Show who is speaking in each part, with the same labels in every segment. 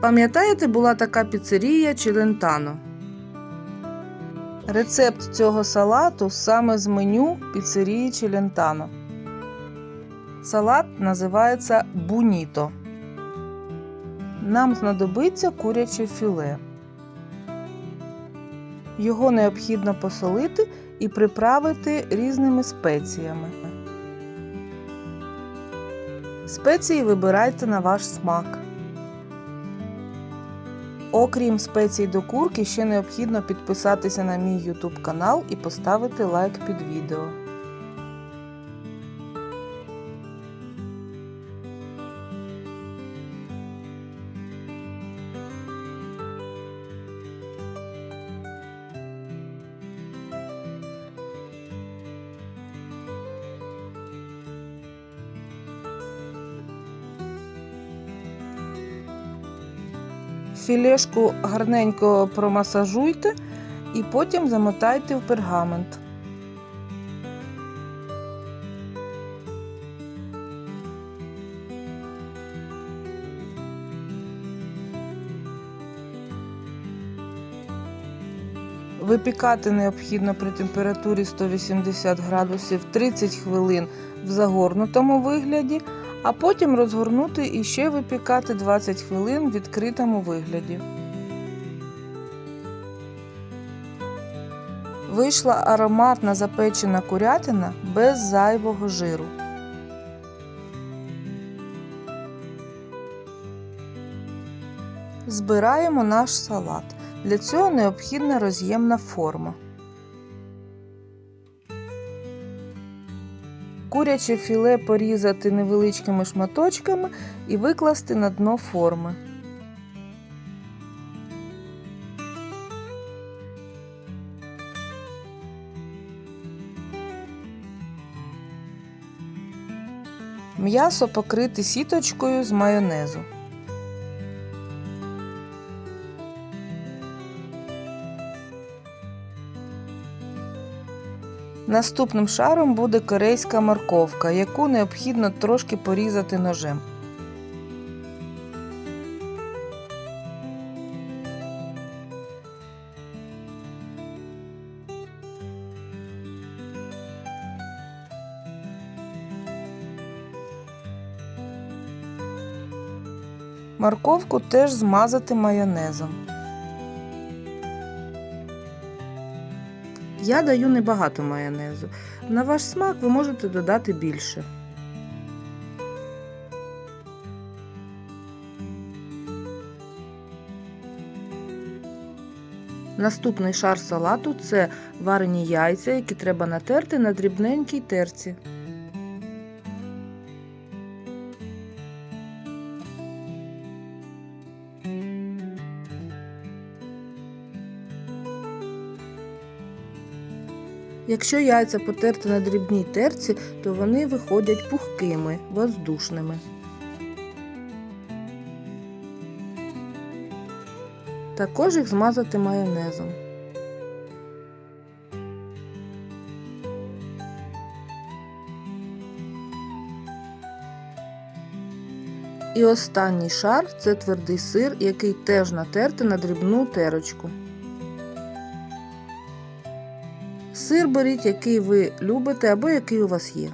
Speaker 1: Пам'ятаєте, була така піцерія Челентано? Рецепт цього салату саме з меню піцерії Челентано. Салат називається буніто. Нам знадобиться куряче філе. Його необхідно посолити і приправити різними спеціями. Спеції вибирайте на ваш смак. Окрім спецій до курки, ще необхідно підписатися на мій YouTube канал і поставити лайк під відео. Філешку гарненько промасажуйте і потім замотайте в пергамент. Випікати необхідно при температурі 180 градусів 30 хвилин в загорнутому вигляді, а потім розгорнути і ще випікати 20 хвилин в відкритому вигляді. Вийшла ароматна запечена курятина без зайвого жиру. Збираємо наш салат. Для цього необхідна роз'ємна форма. Куряче філе порізати невеличкими шматочками і викласти на дно форми. М'ясо покрити сіточкою з майонезу. Наступним шаром буде корейська морковка, яку необхідно трошки порізати ножем. Морковку теж змазати майонезом. Я даю небагато майонезу. На ваш смак ви можете додати більше. Наступний шар салату це варені яйця, які треба натерти на дрібненькій терці. Якщо яйця потерти на дрібній терці, то вони виходять пухкими, воздушними. Також їх змазати майонезом. І останній шар це твердий сир, який теж натерти на дрібну терочку. Сир беріть, який ви любите або який у вас є.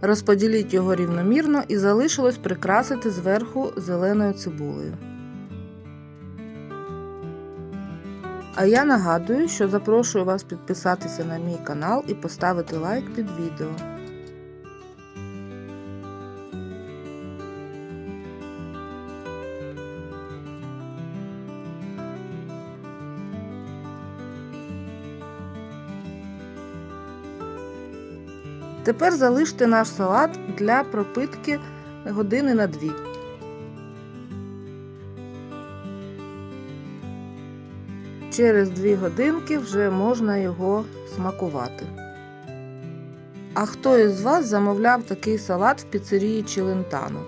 Speaker 1: Розподіліть його рівномірно і залишилось прикрасити зверху зеленою цибулею. А я нагадую, що запрошую вас підписатися на мій канал і поставити лайк під відео. Тепер залиште наш салат для пропитки години на дві. Через дві годинки вже можна його смакувати. А хто із вас замовляв такий салат в піцерії Челентано?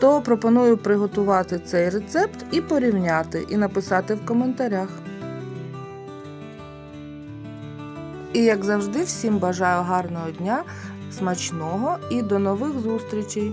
Speaker 1: То пропоную приготувати цей рецепт і порівняти, і написати в коментарях. І як завжди, всім бажаю гарного дня, смачного і до нових зустрічей!